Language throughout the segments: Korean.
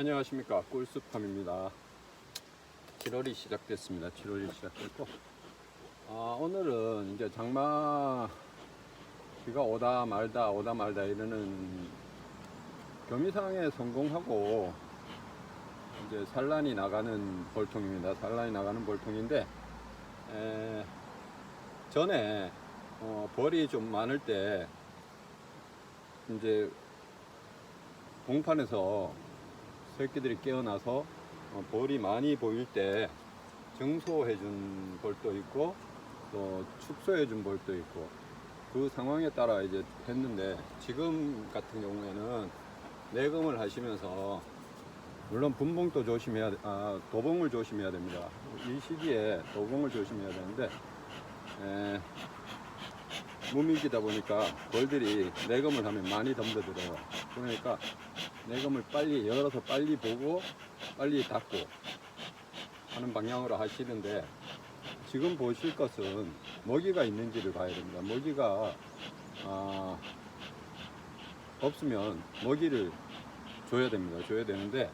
네, 안녕하십니까. 꿀숲함입니다. 7월이 시작됐습니다. 7월이 시작됐고, 아, 오늘은 이제 장마 비가 오다 말다 오다 말다 이러는 겸이상에 성공하고 이제 산란이 나가는 볼통입니다. 산란이 나가는 볼통인데, 에, 전에 어, 벌이 좀 많을 때 이제 동판에서 새끼들이 깨어나서 어, 볼이 많이 보일 때 증소해 준 볼도 있고 또 축소해 준 볼도 있고 그 상황에 따라 이제 했는데 지금 같은 경우에는 내금을 하시면서 물론 분봉도 조심해야 돼- 아 도봉을 조심해야 됩니다. 이 시기에 도봉을 조심해야 되는데 에, 무미기다 보니까 벌들이 내검을 하면 많이 덤벼들어요. 그러니까 내검을 빨리 열어서 빨리 보고 빨리 닫고 하는 방향으로 하시는데 지금 보실 것은 먹이가 있는지를 봐야 됩니다. 먹이가 아, 없으면 먹이를 줘야 됩니다. 줘야 되는데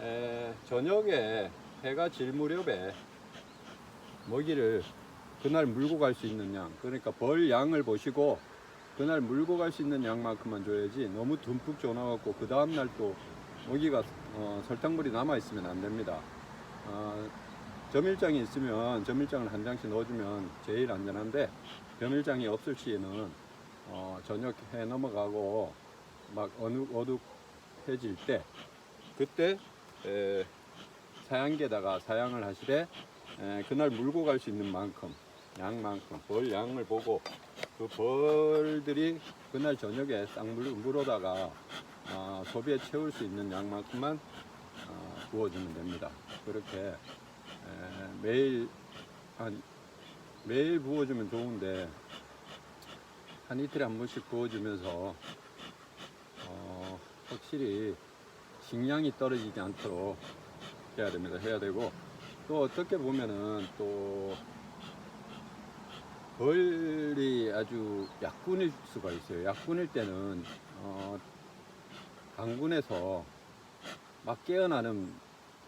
에, 저녁에 해가 질 무렵에 먹이를 그날 물고 갈 수 있는 양 그러니까 벌 양을 보시고 그날 물고 갈 수 있는 양만큼만 줘야지 너무 듬뿍 줘놔갖고 그 다음날 또 먹이가 어, 설탕물이 남아 있으면 안 됩니다. 어, 점일장이 있으면 점일장을 한 장씩 넣어주면 제일 안전한데 점일장이 없을 시에는 어, 저녁 해 넘어가고 막 어둑 어둑해질 때 그때 에, 사양개다가 사양을 하시되 에, 그날 물고 갈 수 있는 만큼 양만큼 벌 양을 보고 그 벌들이 그날 저녁에 쌍물 물어다가 아, 소비에 채울 수 있는 양만큼만 아, 부어주면 됩니다. 그렇게 에, 매일 한 매일 부어주면 좋은데 한 이틀에 한 번씩 부어주면서 어, 확실히 식량이 떨어지지 않도록 해야 됩니다. 해야 되고 또 어떻게 보면은 또 벌이 아주 약군일 수가 있어요. 약군일 때는 어, 강군에서 막 깨어나는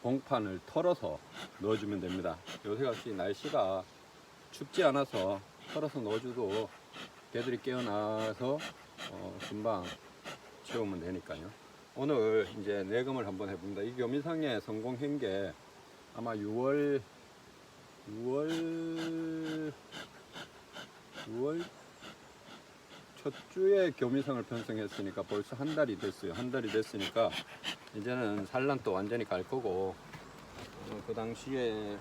봉판을 털어서 넣어주면 됩니다. 요새 같이 날씨가 춥지 않아서 털어서 넣어줘도 개들이 깨어나서 어, 금방 채우면 되니까요. 오늘 이제 내금을 한번 해봅니다. 이 교미상에 성공한 게 아마 6월 6월 6월 첫 주에 교미상을 편성했으니까 벌써 한 달이 됐어요. 한 달이 됐으니까 이제는 산란도 완전히 갈 거고 어, 그 당시에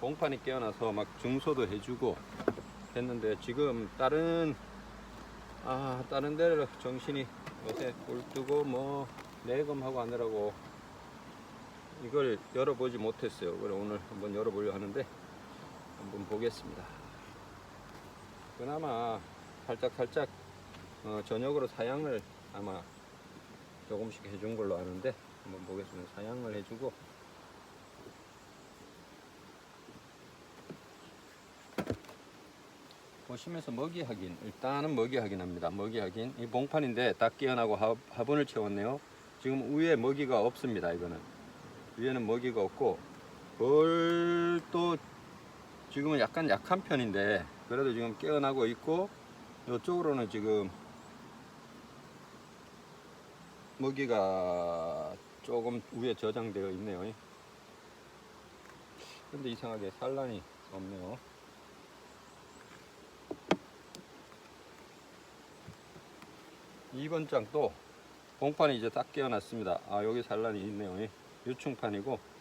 봉판이 깨어나서 막 중소도 해주고 했는데 지금 다른 아 다른 데를 정신이 요새 볼 뜨고 뭐 내검하고 하느라고 이걸 열어보지 못했어요. 그래 오늘 한번 열어보려 하는데 한번 보겠습니다. 그나마 살짝 살짝 어, 저녁으로 사양을 아마 조금씩 해준 걸로 아는데 한번 보겠습니다. 사양을 해주고 보시면서 먹이 확인 일단은 먹이 확인합니다. 먹이 확인 이 봉판인데 딱 깨어나고 화, 화분을 채웠네요. 지금 위에 먹이가 없습니다. 이거는 위에는 먹이가 없고 벌도 지금은 약간 약한 편인데 그래도 지금 깨어나고 있고 이쪽으로는 지금 먹이가 조금 위에 저장되어 있네요. 근데 이상하게 산란이 없네요. 이번 장도 봉판이 이제 딱 깨어났습니다. 아 여기 산란이 있네요. 유충판이고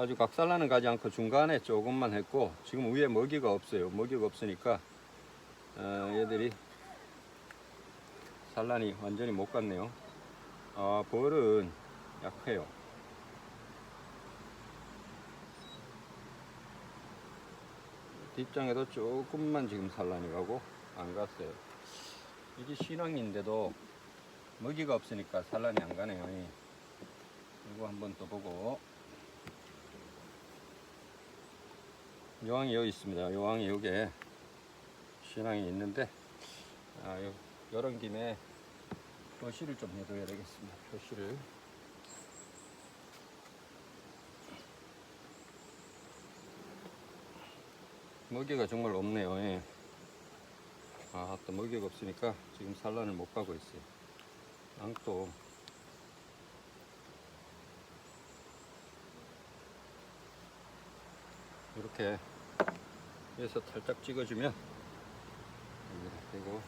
아주 각산란은 가지 않고 중간에 조금만 했고 지금 위에 먹이가 없어요. 먹이가 없으니까 어, 얘들이 산란이 완전히 못 갔네요. 아 벌은 약해요. 뒷장에도 조금만 지금 산란이 가고 안 갔어요. 이게 신앙인데도 먹이가 없으니까 산란이 안 가네요. 이거 한번 또 보고 여왕이 여기 있습니다. 여왕이 여기에 신앙이 있는데 아, 요, 이런 김에 표시를 좀 해둬야 되겠습니다. 표시를 먹이가 정말 없네요. 예. 아, 또 먹이가 없으니까 지금 산란을 못 가고 있어요. 앙또 이렇게 해서 살짝 찍어주면 되고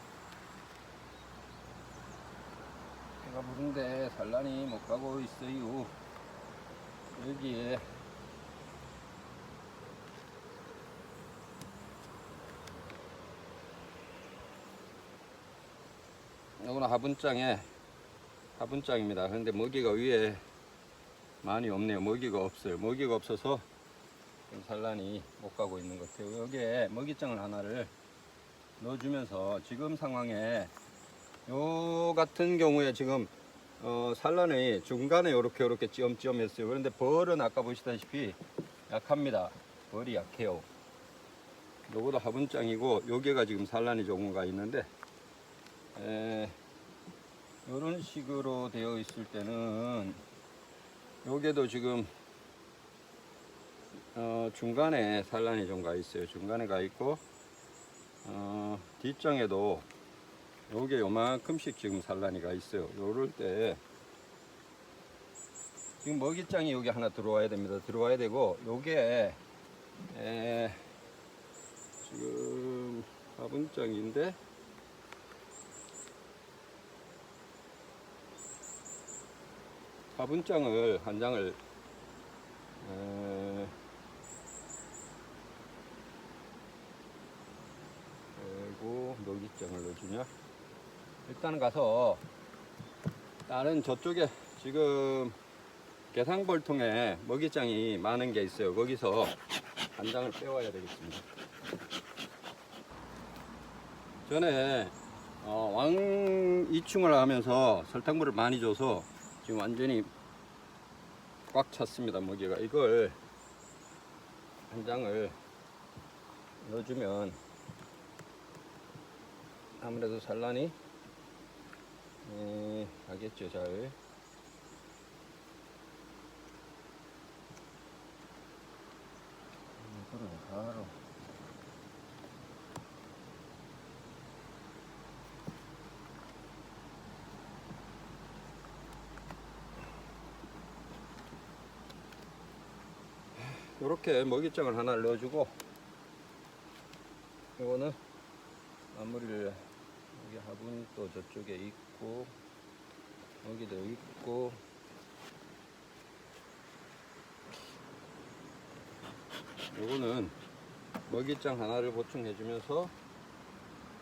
해가 부른데 산란이 못 가고 있어요. 여기에 이거는 화분장에 화분장입니다. 그런데 먹이가 위에 많이 없네요. 먹이가 없어요. 먹이가 없어서 좀 산란이 못 가고 있는 것 같아요. 여기에 먹이장을 하나를 넣어주면서 지금 상황에 요 같은 경우에 지금 어, 산란이 중간에 이렇게 이렇게 찌엄찌엄 했어요. 그런데 벌은 아까 보시다시피 약합니다. 벌이 약해요. 요거도 화분장이고 여기가 지금 산란이 조금 가 있는데 에, 이런 식으로 되어 있을 때는 여기도 지금 어, 중간에 산란이 좀 가 있어요. 중간에 가 있고 어, 뒷장에도 요게 요만큼씩 지금 산란이 가 있어요. 요럴 때 지금 먹이장이 여기 하나 들어와야 됩니다. 들어와야 되고 요게 에, 지금 화분장인데 화분장을 한 장을 에, 그리고 녹이 장을 넣어주냐? 일단 가서 다른 저쪽에 지금 계상벌통에 먹이장이 많은 게 있어요. 거기서 한 장을 빼와야 되겠습니다. 전에 어, 왕이충을 하면서 설탕물을 많이 줘서 지금 완전히 꽉 찼습니다 먹이가. 이걸 한 장을 넣어주면 아무래도 산란이 에, 하겠죠 잘. 이거를 바로. 이렇게 먹이장을 하나 넣어주고 이거는 마무리를 여기 화분 또 저쪽에 있고 여기도 있고 요거는 먹이장 하나를 보충해 주면서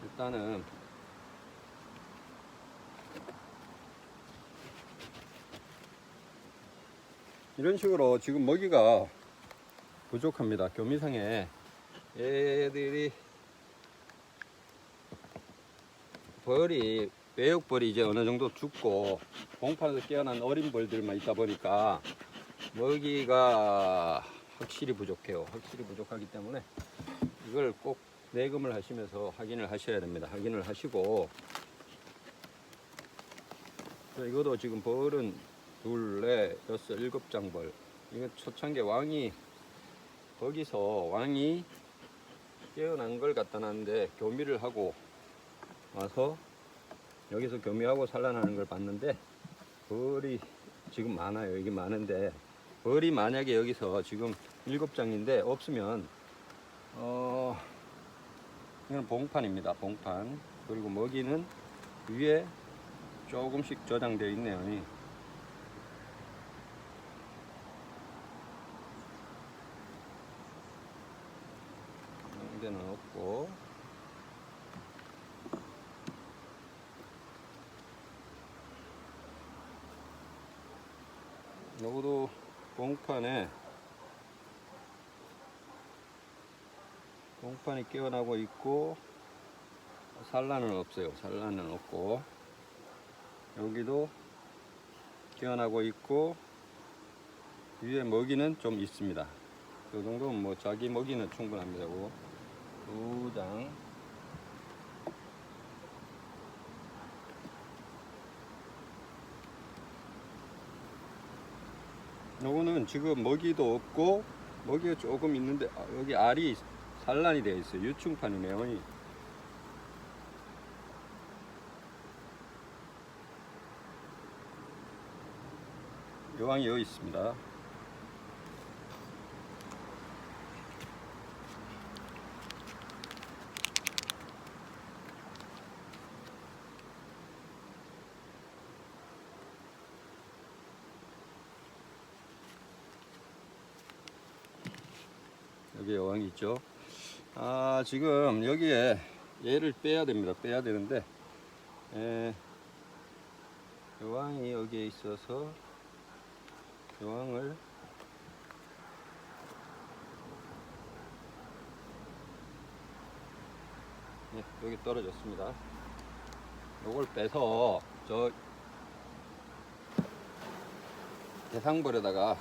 일단은 이런 식으로 지금 먹이가 부족합니다. 교미상에 얘들이 벌이 외역벌이 이제 어느 정도 죽고 봉판에서 깨어난 어린 벌들만 있다 보니까 먹이가 확실히 부족해요. 확실히 부족하기 때문에 이걸 꼭 내금을 하시면서 확인을 하셔야 됩니다. 확인을 하시고 자, 이것도 지금 벌은 둘, 넷, 여섯, 일곱 장 벌. 이거 초창기 왕이 거기서 왕이 깨어난 걸 갖다 놨는데 교미를 하고 와서 여기서 교미하고 산란하는 걸 봤는데 벌이 지금 많아요. 여기 많은데 벌이 만약에 여기서 지금 일곱 장인데 없으면 어 이건 봉판입니다. 봉판 그리고 먹이는 위에 조금씩 저장되어 있네요. 이. 이런 데는 없고 요거도 봉판에 봉판이 깨어나고 있고 산란은 없어요. 산란은 없고 여기도 깨어나고 있고 위에 먹이는 좀 있습니다. 이 정도면 뭐 자기 먹이는 충분합니다. 두 장. 요거는 지금 먹이도 없고 먹이가 조금 있는데 아, 여기 알이 산란이 되어 있어요. 유충판이네요. 이. 여왕이 여기 있습니다. 여기 여왕이 있죠. 아 지금 여기에 얘를 빼야 됩니다. 빼야 되는데 에, 여왕이 여기에 있어서 여왕을 네, 여기 떨어졌습니다. 요걸 빼서 저 대상벌에다가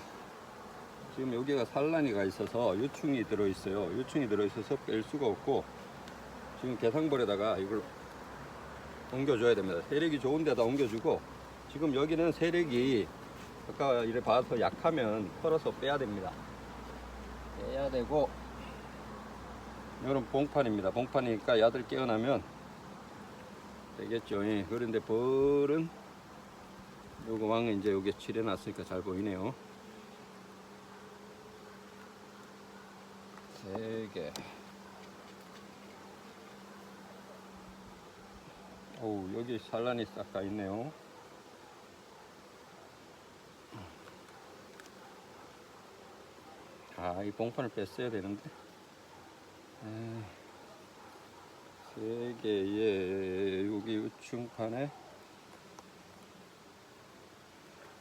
지금 여기가 산란이가 있어서 유충이 들어 있어요. 유충이 들어 있어서 뺄 수가 없고 지금 개상벌에다가 이걸 옮겨줘야 됩니다. 세력이 좋은 데다 옮겨주고 지금 여기는 세력이 아까 이래 봐서 약하면 털어서 빼야 됩니다. 빼야 되고 이런 봉판입니다. 봉판이니까 야들 깨어나면 되겠죠. 예. 그런데 벌은 요거 왕은 이제 여기 칠해놨으니까 잘 보이네요. 세 개. 어우 여기 산란이 싹다 있네요. 아, 이 봉판을 뺐어야 되는데. 세 개에 여기 우충판에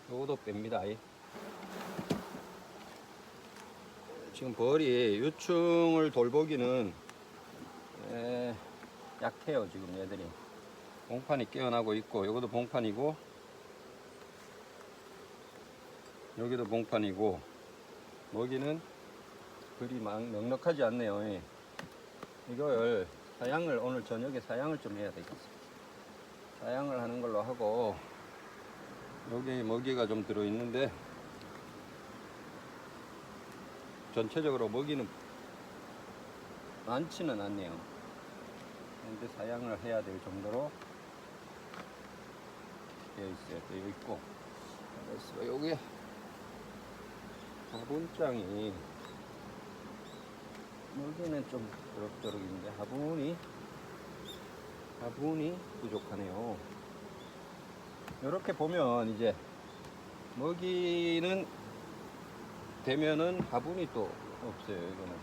요것도 뺍니다. 이. 지금 벌이 유충을 돌보기는 에, 약해요. 지금 얘들이. 봉판이 깨어나고 있고 요것도 봉판이고 여기도 봉판이고 먹이는 그리 막 넉넉하지 않네요. 예. 이걸 사양을 오늘 저녁에 사양을 좀 해야 되겠습니다. 사양을 하는 걸로 하고 여기 먹이가 좀 들어 있는데 전체적으로 먹이는 많지는 않네요. 근데 사양을 해야 될 정도로 되어 있어요. 되어 있고 그래서 여기 화분장이 여기는 좀 그럭저럭인데 화분이 화분이 부족하네요. 이렇게 보면 이제 먹이는 되면은 화분이 또 없어요. 이거는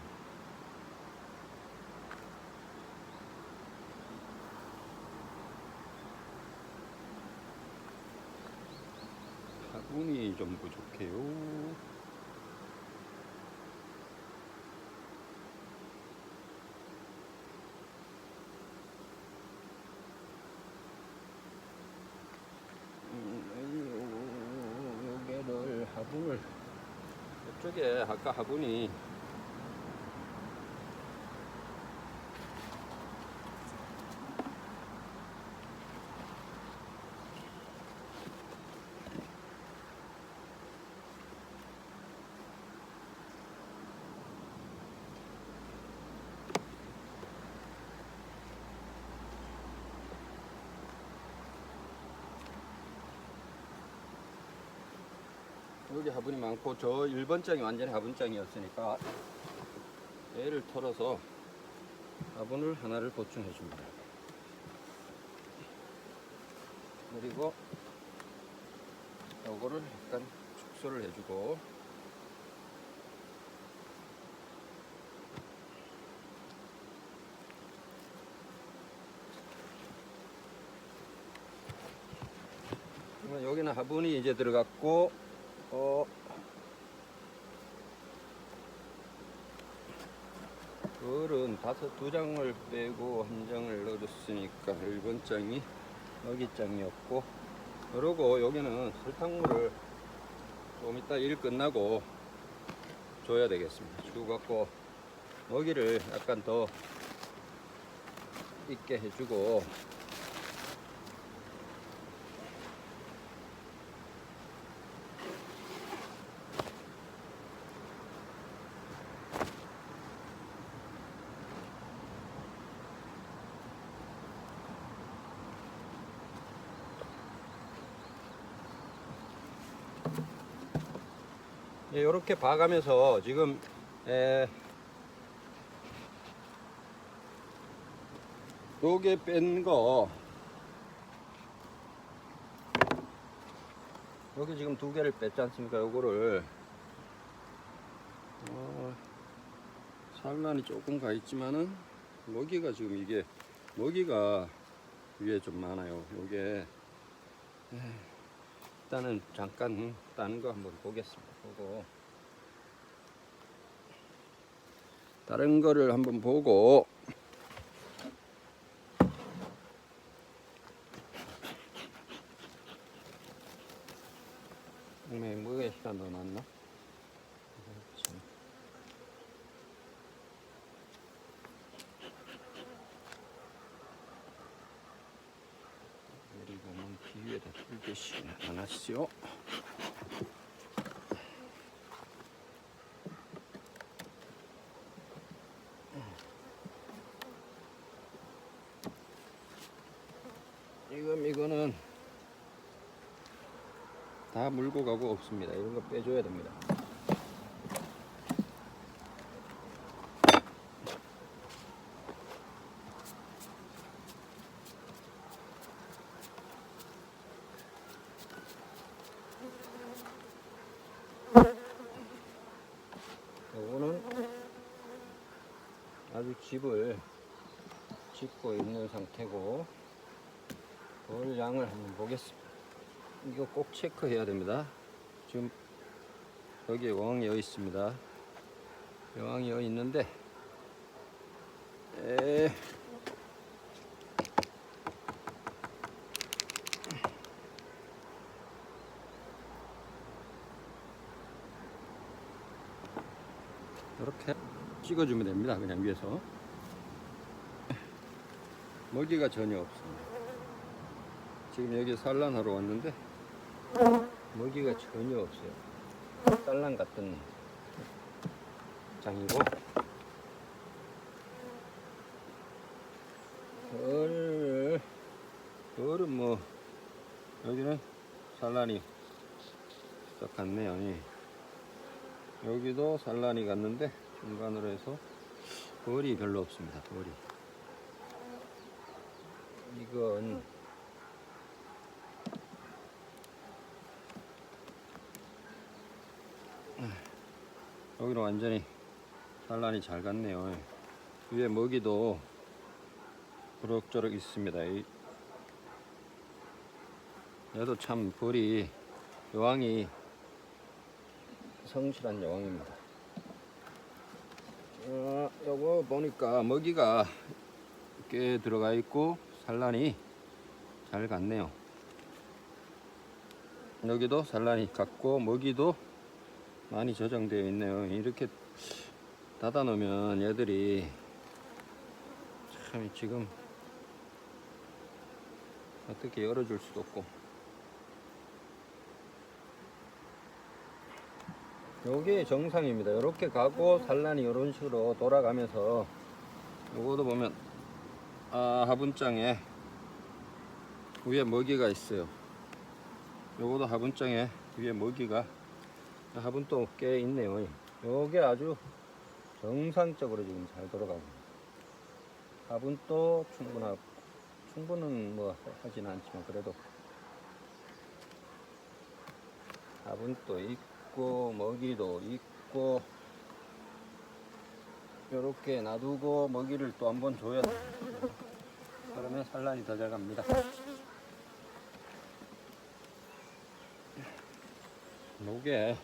화분이 좀 부족해요. 음, 여기를 화분을 이쪽에 아까 화분이 여기 화분이 많고 저 1번장이 완전히 화분장이었으니까 얘를 털어서 화분을 하나를 보충해 줍니다. 그리고 요거를 약간 축소를 해주고 여기는 화분이 이제 들어갔고 어 그은 다섯 두 장을 빼고 한 장을 넣어줬으니까 1번 장이 여기 장이었고 그러고 여기는 설탕물을 좀 이따 일 끝나고 줘야 되겠습니다. 주고 갖고 먹이를 약간 더 있게 해주고 이렇게 봐가면서 지금 에, 요게 뺀 거 여기 지금 두 개를 뺐지 않습니까? 요거를 어, 산란이 조금 가 있지만은 먹이가 지금 이게 먹이가 위에 좀 많아요. 요게 에이, 일단은 잠깐 다른 거 한번 보겠습니다. 보고 다른 거를 한번 보고 오늘 뭐에 시간 넣어놨나? 참. 그리고 뭐 비위에다 뚫듯이 넣어놨죠. 지금 이거는 다 물고 가고 없습니다. 이런 거 빼줘야 됩니다. 요거는 아주 집을 짓고 있는 상태고 볼 양을 한번 보겠습니다. 이거 꼭 체크해야 됩니다. 지금 여기에 여왕이 여 있습니다. 여왕이 여 있는데 에... 이렇게 찍어주면 됩니다. 그냥 위에서 먹이가 전혀 없습니다. 지금 여기 산란하러 왔는데 먹이가 전혀 없어요. 산란 같은 장이고 얼 얼은 뭐 여기는 산란이 딱 갔네요. 예. 여기도 산란이 갔는데 중간으로 해서 벌이 별로 없습니다. 벌이 이건 여기는 완전히 산란이 잘 갔네요. 위에 먹이도 그럭저럭 있습니다. 이- 얘도 참 벌이 여왕이 성실한 여왕입니다. 어, 요거 보니까 먹이가 꽤 들어가 있고 산란이 잘 갔네요. 여기도 산란이 갔고 먹이도 많이 저장되어 있네요. 이렇게 닫아 놓으면 얘들이 참 지금 어떻게 열어줄 수도 없고 요게 정상입니다. 이렇게 가고 산란이 이런 식으로 돌아가면서 요거도 보면 아 화분장에 위에 먹이가 있어요. 요거도 화분장에 위에 먹이가 화분도 꽤 있네요. 요게 아주 정상적으로 지금 잘 돌아가고 있습니다. 화분도 충분하고 충분은 뭐 하진 않지만 그래도 화분도 있고 먹이도 있고 이렇게 놔두고 먹이를 또 한번 줘야 돼. 그러면 산란이 더 잘 갑니다. 요게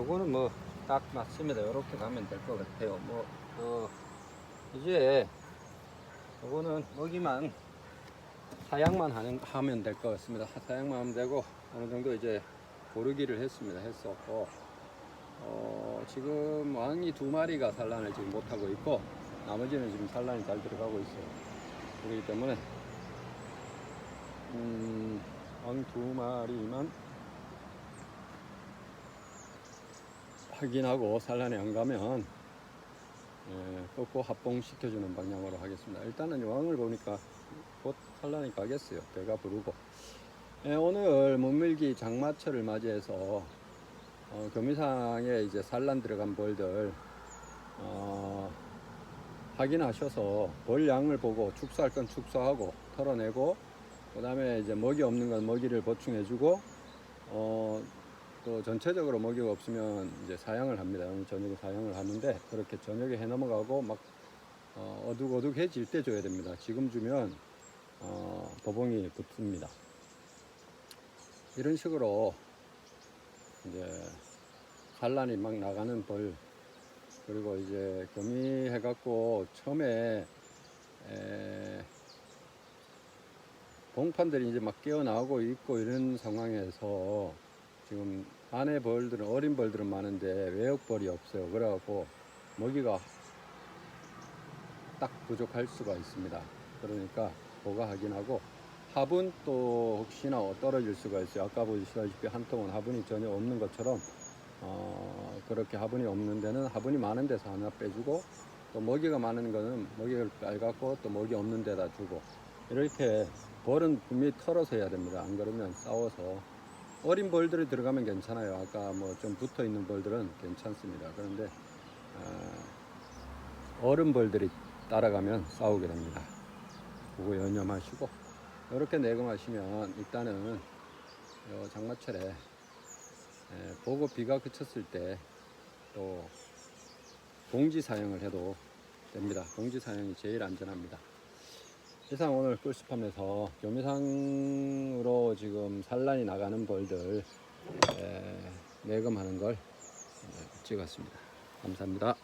요거는 뭐 딱 맞습니다. 이렇게 가면 될 것 같아요. 뭐, 어, 이제 요거는 먹이만 사양만 하는, 하면 될 것 같습니다. 사양만 하면 되고 어느 정도 이제 고르기를 했습니다. 했었고 어, 지금 왕이 두 마리가 산란을 지금 못 하고 있고 나머지는 지금 산란이 잘 들어가고 있어요. 그렇기 때문에 음, 왕 두 마리만 확인하고 산란에 안 가면 예, 꺾고 합봉시켜주는 방향으로 하겠습니다. 일단은 왕을 보니까 곧 산란이 가겠어요. 배가 부르고. 예, 오늘 문밀기 장마철을 맞이해서 어, 교미상에 이제 산란 들어간 벌들 어, 확인하셔서 벌 양을 보고 축소할 건 축소하고 털어내고 그 다음에 이제 먹이 없는 건 먹이를 보충해주고 어, 또 전체적으로 먹이가 없으면 이제 사양을 합니다. 저녁에 사양을 하는데 그렇게 저녁에 해 넘어가고 막 어, 어둑어둑해질 때 줘야 됩니다. 지금 주면 어, 도봉이 붙습니다. 이런 식으로 이제 산란이 막 나가는 벌 그리고 이제 교미해 갖고 처음에 에, 봉판들이 이제 막 깨어나오고 있고 이런 상황에서 지금 안에 벌들은 어린 벌들은 많은데 외역벌이 없어요. 그래갖고 먹이가 딱 부족할 수가 있습니다. 그러니까 그거 확인하고 화분 또 혹시나 떨어질 수가 있어요. 아까 보시다시피 한 통은 화분이 전혀 없는 것처럼 어, 그렇게 화분이 없는 데는 화분이 많은 데서 하나 빼주고 또 먹이가 많은 거는 먹이를 빨갛고 또 먹이 없는 데다 주고 이렇게 벌은 분명히 털어서 해야 됩니다. 안 그러면 싸워서 어린 벌들이 들어가면 괜찮아요. 아까 뭐 좀 붙어 있는 벌들은 괜찮습니다. 그런데 어, 어른 벌들이 따라가면 싸우게 됩니다. 그거 연념하시고 이렇게 내금하시면 일단은 요 장마철에 에, 보고 비가 그쳤을 때 또 봉지 사용을 해도 됩니다. 봉지 사용이 제일 안전합니다. 이상 오늘 꿀숲하면서 교미상으로 지금 산란이 나가는 벌들 에, 내금하는 걸 에, 찍었습니다. 감사합니다.